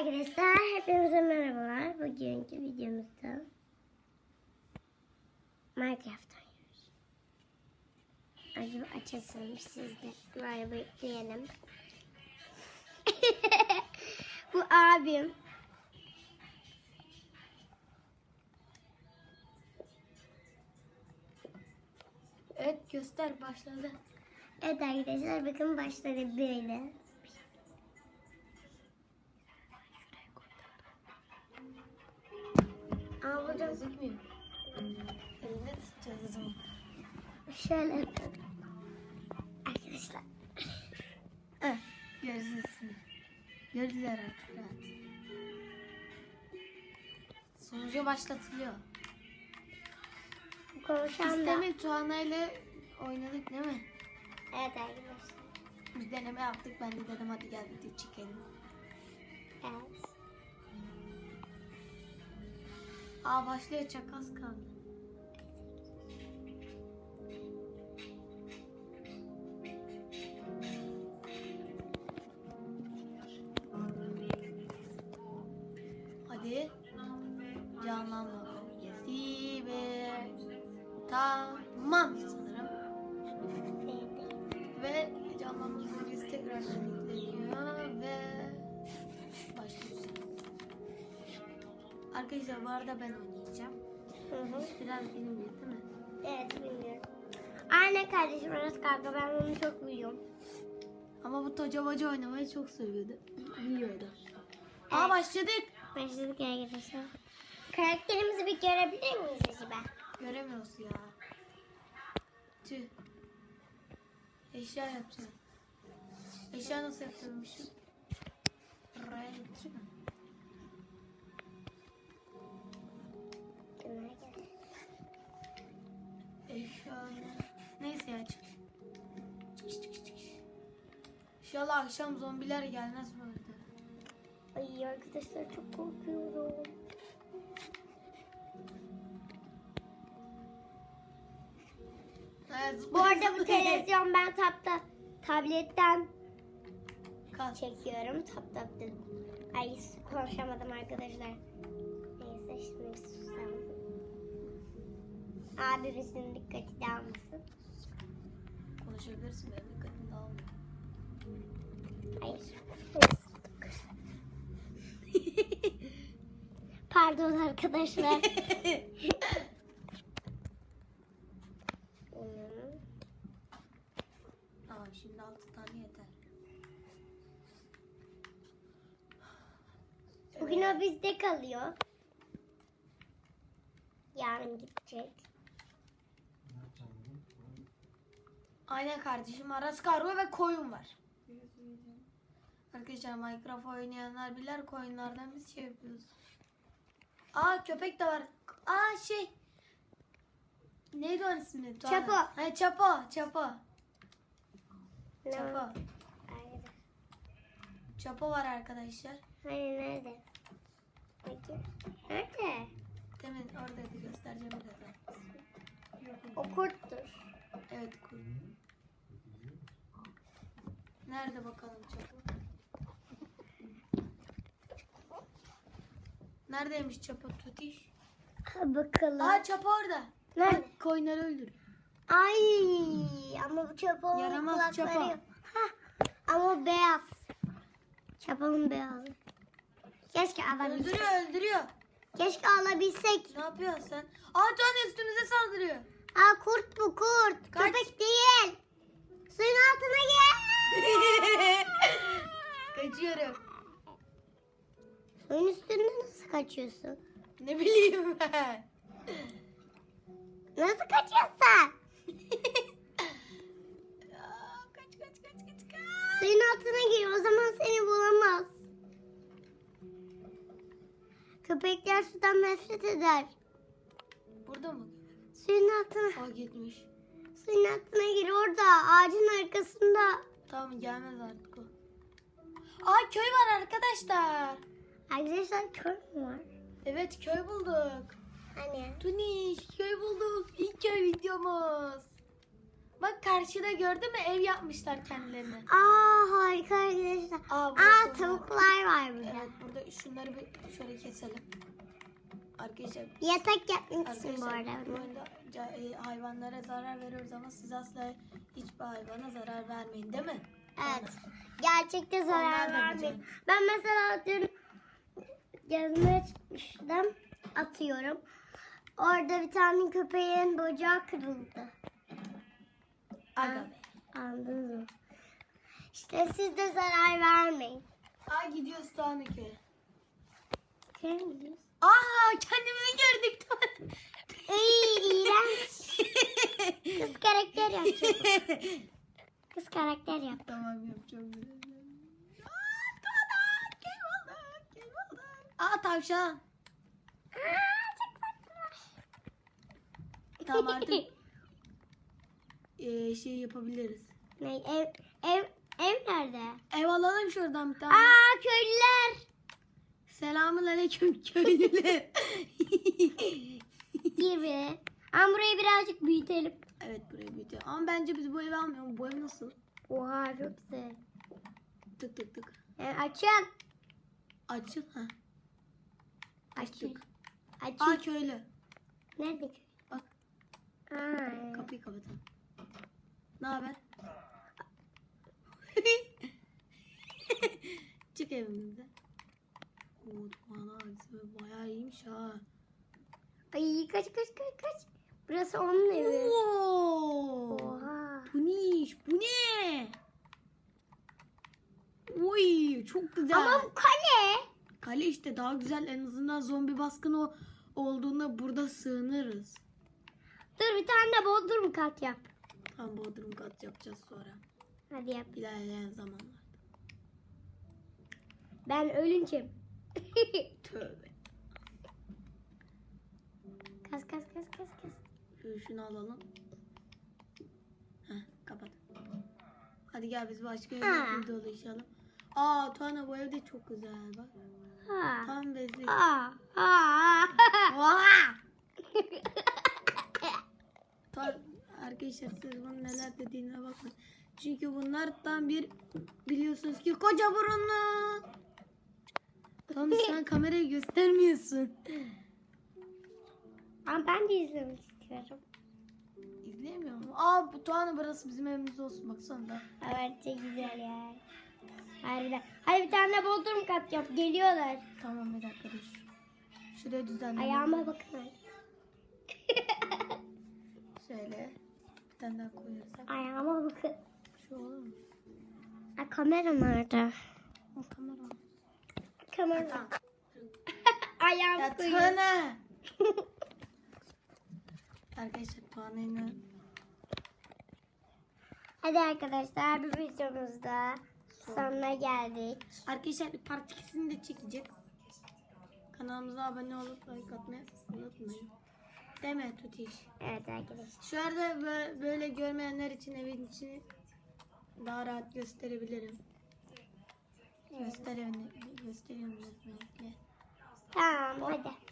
arkadaşlar, hepinize merhabalar. Bugünkü videomuzda Minecraft oynuyoruz. Acaba açasın siz de böyle bekleyelim. Bu abim. Evet göster başladı. Evet arkadaşlar bakın başladı böyle. Aa burada Gözükmüyor. Elinde tutacağız o zaman. şöyle yapalım. Arkadaşlar. Eh, gözlüsün. Gördüler artık rahat. Sonucu başlatılıyor. Konuşan Biz da. demin Tuana ile oynadık değil mi? Evet arkadaşlar. Bir deneme yaptık. Ben de dedim hadi gel video çekelim. Evet. Aa başlıyor çok az kaldı. Hadi. Canlanma bölgesi tamam sanırım. Ve canlanma bölgesi tekrar ve başlıyoruz. Arkadaşlar bu arada ben oynayacağım. Hı hı. Biraz bilmiyor değil mi? Evet bilmiyorum. Aynen kardeşim orası kanka ben bunu çok biliyorum. Ama bu toca baca oynamayı çok seviyordu. Biliyordu. Aa başladık. Başladık arkadaşlar. Karakterimizi bir görebilir miyiz acaba? Göremiyoruz ya. Tüh. Eşya yapacağım. Eşya nasıl yapıyormuşum? Buraya getir mi? Neyse ya çık. Çıkış çıkış çıkış. İnşallah akşam zombiler gelmez böyle. Ay arkadaşlar çok korkuyorum. Evet, Bu arada bu televizyon ben tapta tabletten Kal. çekiyorum. Tap tap dedim. Ay konuşamadım arkadaşlar. Neyse şimdi bir susalım. Abimizin dikkati dağılmasın. Konuşabilirsin benim dikkatim dağılmıyor. Hayır. Pardon arkadaşlar. Tamam şimdi altı tane yeter. Bugün o bizde kalıyor. Yarın gidecek. Aynen kardeşim Aras Kargo ve koyun var. Arkadaşlar Minecraft oynayanlar bilir koyunlardan biz şey yapıyoruz. Aa köpek de var. Aa şey. Neydi onun ismi? Çapo. Ha, Çapo. Çapo. Ne Çapo. var? Hayır. Çapo var arkadaşlar. Hani nerede? Bakayım. Nerede? Demin oradaydı göstereceğim birazdan. O kurttur. Evet kurt. Nerede bakalım Çapo? Neredeymiş Çapo Tutiş? Ha, bakalım. Aa Çapo orada. Nerede? Bak, Koyunları öldür. Ay ama bu çapanın Yaramaz kulakları çapa. yok. Hah, ama beyaz. Çapanın beyazı. Keşke alabilsek. Öldürüyor öldürüyor. Keşke alabilsek. Ne yapıyorsun sen? Aa Tuğan üstümüze saldırıyor. Aa kurt bu kurt. Kaç. Köpek değil. Suyun altına gel. Kaçıyorum. Suyun üstünde nasıl kaçıyorsun? Ne bileyim ben. Nasıl kaçıyorsun? Aa, kaç kaç kaç kaç kaç. Suyun altına gir. O zaman seni bulamaz. Köpekler sudan nefret eder. Burada mı? Suyun altına. Aa gitmiş. Suyun altına gir orada. Ağacın arkasında. Tamam gelmez artık o. Aa köy var arkadaşlar. Arkadaşlar kör mü var? Evet köy bulduk. Hani? Tuniş köy bulduk. İlk köy videomuz. Bak karşıda gördün mü ev yapmışlar kendilerine. Aa harika arkadaşlar. Aa, Aa tavuklar var burada. Evet burada şunları bir şöyle keselim. Arkadaşlar Yatak yapmışsın bu Arkadaşlar arada. bu oyunda ca- e, hayvanlara zarar veriyoruz ama siz asla hiçbir hayvana zarar vermeyin değil mi? Evet. Gerçekte zarar Onlar da vermiyor. güzel. Ben mesela dün gezmeye çıkmıştım. Atıyorum. Orada bir tane köpeğin bacağı kırıldı. Aga be. Anladınız mı? İşte siz de zarar vermeyin. Aa gidiyoruz Tuğan'ıköy'e. Köye mi gidiyoruz? Aa kendimizi gördük. Iy, iğrenç. Kız karakter yap çabuk. Kız karakter yap. tamam yapacağım. Aa Tuğan gel oğlum gel oğlum. Aa tavşan. Tamam artık e, şey yapabiliriz. Ne, ev, ev, ev nerede? Ev alalım şuradan bir tane. Aa köylüler. Selamun aleyküm köylüler. Gibi. Ama burayı birazcık büyütelim. evet burayı büyütüyor. Ama bence biz bu evi almayalım. Bu ev nasıl? Oha çok güzel. Tık tık tık. Yani açın. Açıl. Ha. Açın. Açın. Aa köylü. Nerede köy? Bak Aa, kapıyı kapatalım. Ne haber? Çık evimizde. Abisi bayağı iyiymiş ha. Ay kaç kaç kaç kaç. Burası onun evi. Oo. Oha. Bu ne iş? Bu ne? Oy çok güzel. Ama bu kale. Kale işte daha güzel en azından zombi baskını olduğunda burada sığınırız. Dur bir tane de bodrum kat yap. Tam bodrum kat yapacağız sonra. Hadi yap. İlerleyen zamanlarda. Ben ölünçüm. Tövbe. kas kas kas kas kas. Şunu alalım. Heh kapat. Hadi gel biz başka Ha. evde dolaşalım. Aa Tuana bu evde çok güzel bak. Ha. Tam bezli. Oha! Ta- Arkadaşlar siz bunun neler dediğine bakın. Çünkü bunlar tam bir biliyorsunuz ki koca burunlu. Sen kamerayı göstermiyorsun. Ama ben de izlemek istiyorum. İzleyemiyor mu? Aa bu Tuana burası bizim evimiz olsun baksana da. Evet çok güzel ya. Harbiden. Hadi bir tane bodrum kat yap. Geliyorlar. Tamam bir dakika dur. Şuraya düzenleyelim. Ayağıma bakın. hadi. Şöyle. Bir tane daha koyarsak. Ayağıma bakın. Şu olur mu? Ha, kamera nerede? O kamera. Kamera. Tamam. Ayağımı Ya koyuyor. Tuana. Arkadaşlar Tuana'yı Hadi arkadaşlar bir videomuzda sonuna geldik. Arkadaşlar part 2'sini de çekecek. Kanalımıza abone olup like atmayı unutmayın. Değil mi Tutiş? Evet arkadaşlar. Şu anda böyle, böyle görmeyenler için evin içini daha rahat gösterebilirim. Gösteriyorum. Gösteriyorum. Tamam hadi.